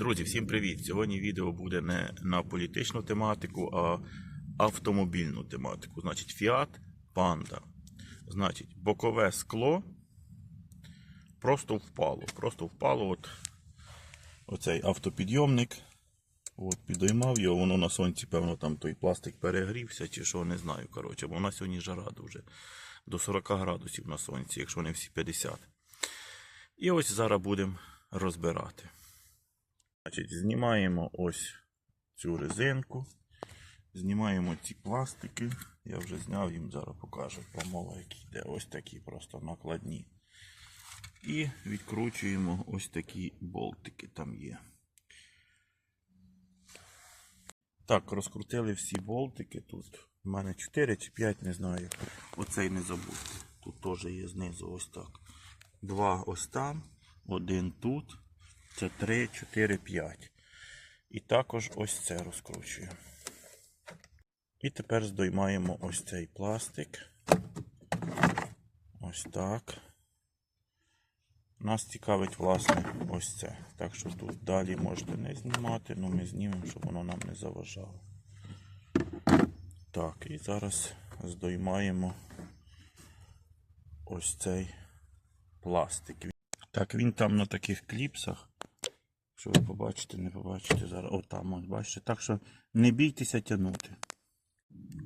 Друзі, всім привіт! Сьогодні відео буде не на політичну тематику, а автомобільну тематику. Значить, Fiat Panda. Значить, бокове скло просто впало. Просто впало. От оцей автопідйомник. От, підіймав його, воно на сонці, певно, там той пластик перегрівся чи що, не знаю. Коротше, бо у нас сьогодні жара дуже. До 40 градусів на сонці, якщо не всі 50. І ось зараз будемо розбирати. Значить, знімаємо ось цю резинку, знімаємо ці пластики. Я вже зняв їм, зараз покажу промова, які йде. Ось такі просто накладні. І відкручуємо ось такі болтики там є. Так, розкрутили всі болтики тут. У мене 4 чи 5, не знаю. Оцей не забудьте. Тут теж є знизу ось так. Два ось там, один тут. Це 3, 4, 5. І також ось це розкручуємо. І тепер здоймаємо ось цей пластик. Ось так. Нас цікавить, власне, ось це. Так що тут далі можете не знімати, але ми знімемо, щоб воно нам не заважало. Так, і зараз здоймаємо ось цей пластик. Так, він там на таких кліпсах. Що ви побачите, не побачите зараз. О, там, ось бачите. Так що не бійтеся тягнути.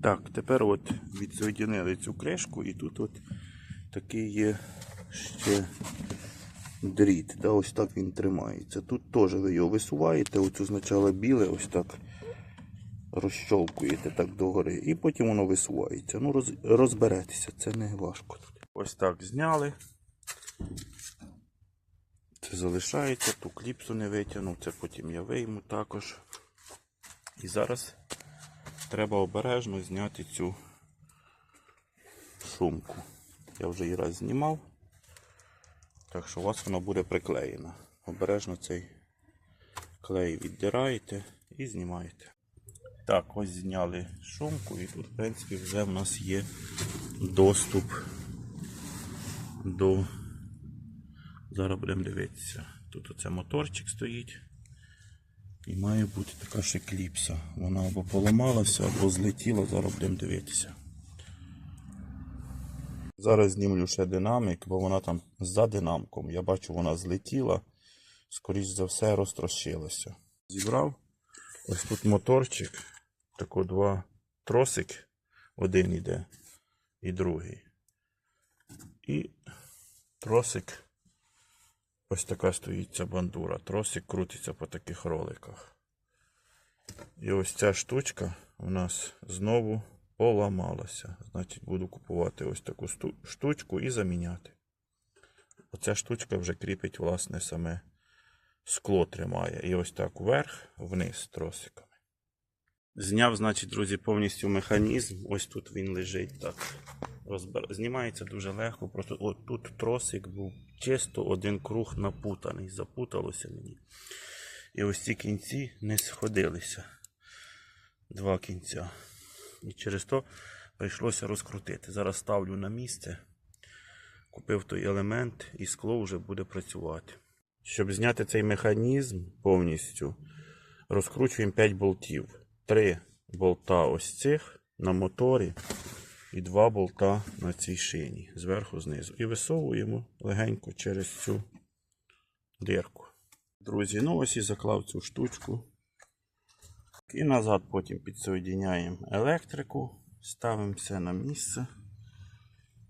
Так, тепер от відсоєдинили цю кришку і тут от такий є ще дріт. Да, ось так він тримається. Тут теж ви його висуваєте, оцю спочатку біле, ось так розщолкуєте так догори, і потім воно висувається. Ну, роз, розберетеся, це не важко. Ось так зняли. Залишається, ту кліпсу не витягнув, це потім я вийму також. І зараз треба обережно зняти цю шумку. Я вже її раз знімав, так що у вас вона буде приклеєна. Обережно цей клей віддираєте і знімаєте. Так, ось зняли шумку і тут, в принципі, вже в нас є доступ до Зараз будемо дивитися. Тут оце моторчик стоїть. І має бути така ще кліпса. Вона або поламалася, або злетіла, зараз будемо дивитися. Зараз знімлю ще динамік, бо вона там за динамком. Я бачу, вона злетіла, скоріш за все, розтрощилася. Зібрав. Ось тут моторчик. Тако два тросик. Один іде і другий. І тросик. Ось така стоїть ця бандура. Тросик крутиться по таких роликах. І ось ця штучка у нас знову поламалася. Значить, буду купувати ось таку штучку і заміняти. Оця штучка вже кріпить, власне, саме скло тримає. І ось так вверх, вниз тросиками. Зняв, значить, друзі, повністю механізм. Ось тут він лежить так. Розбер... Знімається дуже легко. Просто от тут тросик був чисто один круг напутаний. Запуталося мені. І ось ці кінці не сходилися. Два кінця. І через то прийшлося розкрутити. Зараз ставлю на місце. Купив той елемент і скло вже буде працювати. Щоб зняти цей механізм повністю, розкручуємо 5 болтів. 3 болта ось цих на моторі і два болта на цій шині зверху знизу. І висовуємо легенько через цю дирку. Друзі, ну ось і заклав цю штучку. І назад потім підсоєдняємо електрику, ставимо все на місце.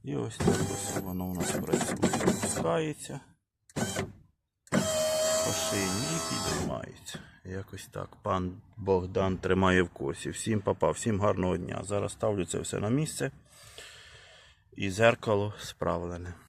І ось так воно у нас працює. Опускається по шині. Якось так. Пан Богдан тримає в курсі. Всім папа, всім гарного дня. Зараз ставлю це все на місце. І зеркало справлене.